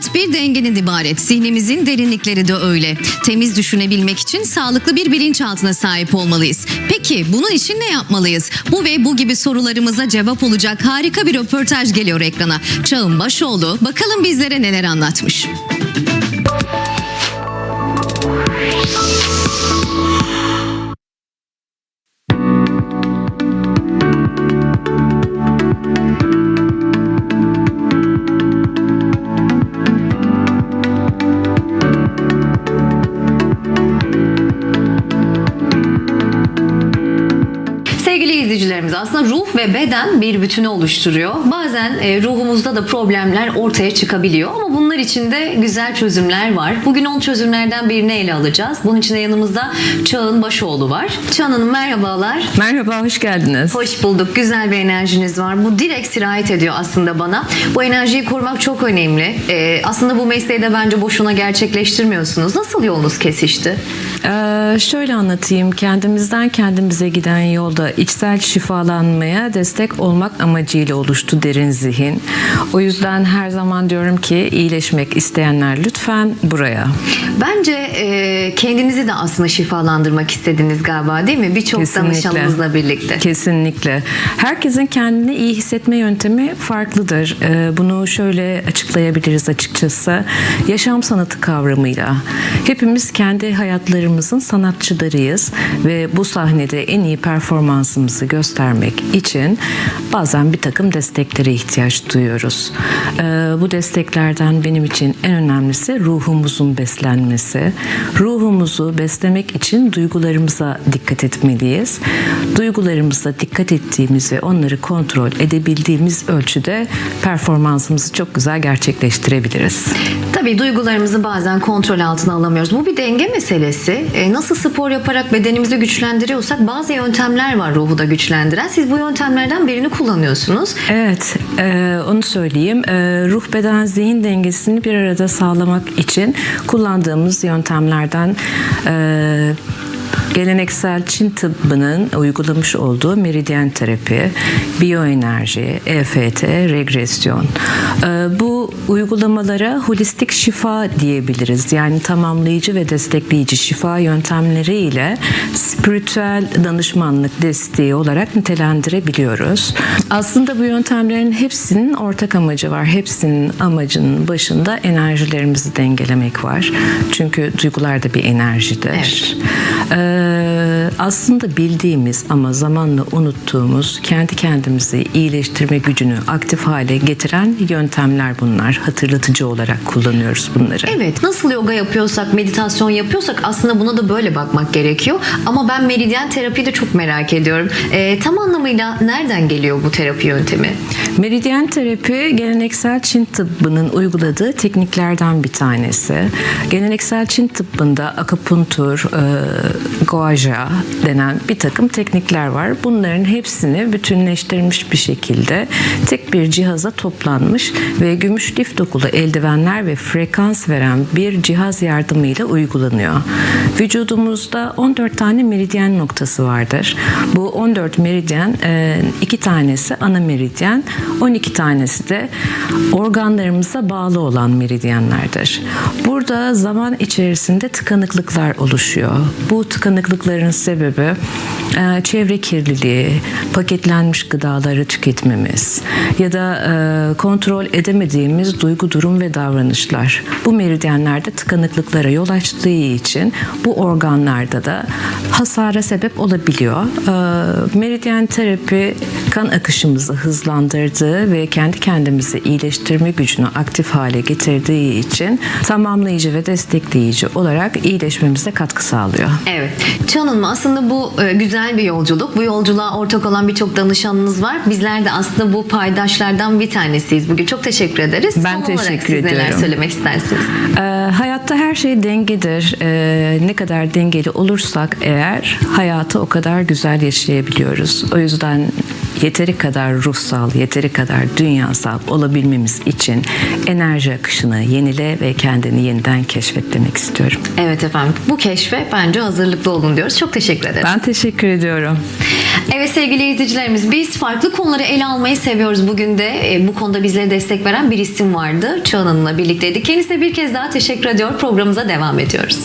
Hayat bir dengenin ibaret. Zihnimizin derinlikleri de öyle. Temiz düşünebilmek için sağlıklı bir bilinçaltına sahip olmalıyız. Peki bunun için ne yapmalıyız? Bu ve bu gibi sorularımıza cevap olacak harika bir röportaj geliyor ekrana. Çağın Başoğlu bakalım bizlere neler anlatmış. İzleyicilerimiz aslında ruh ve beden bir bütünü oluşturuyor. Bazen e, ruhumuzda da problemler ortaya çıkabiliyor ama bunlar için de güzel çözümler var. Bugün on çözümlerden birini ele alacağız. Bunun için de yanımızda Çağın Başoğlu var. Çağın Hanım merhabalar. Merhaba, hoş geldiniz. Hoş bulduk. Güzel bir enerjiniz var. Bu direkt sirayet ediyor aslında bana. Bu enerjiyi korumak çok önemli. Ee, aslında bu mesleği de bence boşuna gerçekleştirmiyorsunuz. Nasıl yolunuz kesişti? Ee, şöyle anlatayım. Kendimizden kendimize giden yolda içsel şifalanmaya destek olmak amacıyla oluştu derin zihin. O yüzden her zaman diyorum ki iyileşmek isteyenler lütfen buraya. Bence e, kendinizi de aslında şifalandırmak istediniz galiba değil mi? Birçok Kesinlikle. danışanınızla birlikte. Kesinlikle. Herkesin kendini iyi hissetme yöntemi farklıdır. Ee, Bunu şöyle açıklayabiliriz açıkçası. Yaşam sanatı kavramıyla. Hepimiz kendi hayatlarımızın sanatçılarıyız ve bu sahnede en iyi performansımızı göstermek için bazen bir takım desteklere ihtiyaç duyuyoruz. Ee, Bu desteklerden benim için en önemlisi ruhumuzun beslenmesi. Ruhumuzu beslemek için duygularımıza dikkat etmeliyiz. Duygularımıza dikkat ettiğimiz ve onları kontrol edebildiğimiz ölçüde performansımızı çok güzel gerçekleştirebiliriz. Tabii duygularımızı bazen kontrol altına alamıyoruz. Bu bir denge meselesi. E, nasıl spor yaparak bedenimizi güçlendiriyorsak bazı yöntemler var ruhu da güçlendiren. Siz bu yöntemlerden birini kullanıyorsunuz. Evet, e, onu söyleyeyim. E, ruh, beden, zihin dengesini bir arada sağlamak için kullandığımız yöntemlerden e, geleneksel Çin tıbbının uygulamış olduğu meridyen terapi, biyoenerji, EFT, regresyon. E, bu uygulamalara holistik şifa diyebiliriz. Yani tamamlayıcı ve destekleyici şifa yöntemleriyle spiritüel danışmanlık desteği olarak nitelendirebiliyoruz. Aslında bu yöntemlerin hepsinin ortak amacı var. Hepsinin amacının başında enerjilerimizi dengelemek var. Çünkü duygular da bir enerjidir. Evet. Ee, aslında bildiğimiz ama zamanla unuttuğumuz kendi kendimizi iyileştirme gücünü aktif hale getiren yöntemler bunlar. Hatırlatıcı olarak kullanıyoruz bunları. Evet nasıl yoga yapıyorsak, meditasyon yapıyorsak aslında buna da böyle bakmak gerekiyor. Ama ben meridyen terapiyi de çok merak ediyorum. E, tam anlamıyla nereden geliyor bu terapi yöntemi? Meridyen terapi geleneksel Çin tıbbının uyguladığı tekniklerden bir tanesi. Geleneksel Çin tıbbında akupunktur, e, guaja denen bir takım teknikler var. Bunların hepsini bütünleştirilmiş bir şekilde tek bir cihaza toplanmış ve gümüş lif dokulu eldivenler ve frekans veren bir cihaz yardımıyla uygulanıyor. Vücudumuzda 14 tane meridyen noktası vardır. Bu 14 meridyen e, iki tanesi ana meridyen, 12 tanesi de organlarımıza bağlı olan meridyenlerdir. Burada zaman içerisinde tıkanıklıklar oluşuyor. Bu tıkanıklıkların sebebi e, çevre kirliliği, paketlenmiş gıdaları tüketmemiz ya da e, kontrol edemediğimiz duygu, durum ve davranışlar. Bu meridyenlerde tıkanıklıklara yol açtığı için bu organlarda da hasara sebep olabiliyor. E, meridyen terapi kan akışımızı hızlandırdığı ve kendi kendimizi iyileştirme gücünü aktif hale getirdiği için tamamlayıcı ve destekleyici olarak iyileşmemize katkı sağlıyor. Evet. Çağın Hanım aslında bu e, güzel bir yolculuk. Bu yolculuğa ortak olan birçok danışanınız var. Bizler de aslında bu paydaşlardan bir tanesiyiz bugün. Çok teşekkür ederiz. Ben Son olarak teşekkür siz neler ediyorum. söylemek istersiniz? Ee, hayatta her şey dengedir. Ee, ne kadar dengeli olursak eğer hayatı o kadar güzel yaşayabiliyoruz. O yüzden yeteri kadar ruhsal, yeteri kadar dünyasal olabilmemiz için enerji akışını yenile ve kendini yeniden keşfet demek istiyorum. Evet efendim. Bu keşfe bence hazırlıklı olun diyoruz. Çok teşekkür ederim. Ben teşekkür ediyorum. Evet sevgili izleyicilerimiz biz farklı konuları ele almayı seviyoruz. Bugün de e, bu konuda bizlere destek veren bir isim vardı. Çağan Hanım'la birlikteydik. Kendisine bir kez daha teşekkür ediyor. Programımıza devam ediyoruz.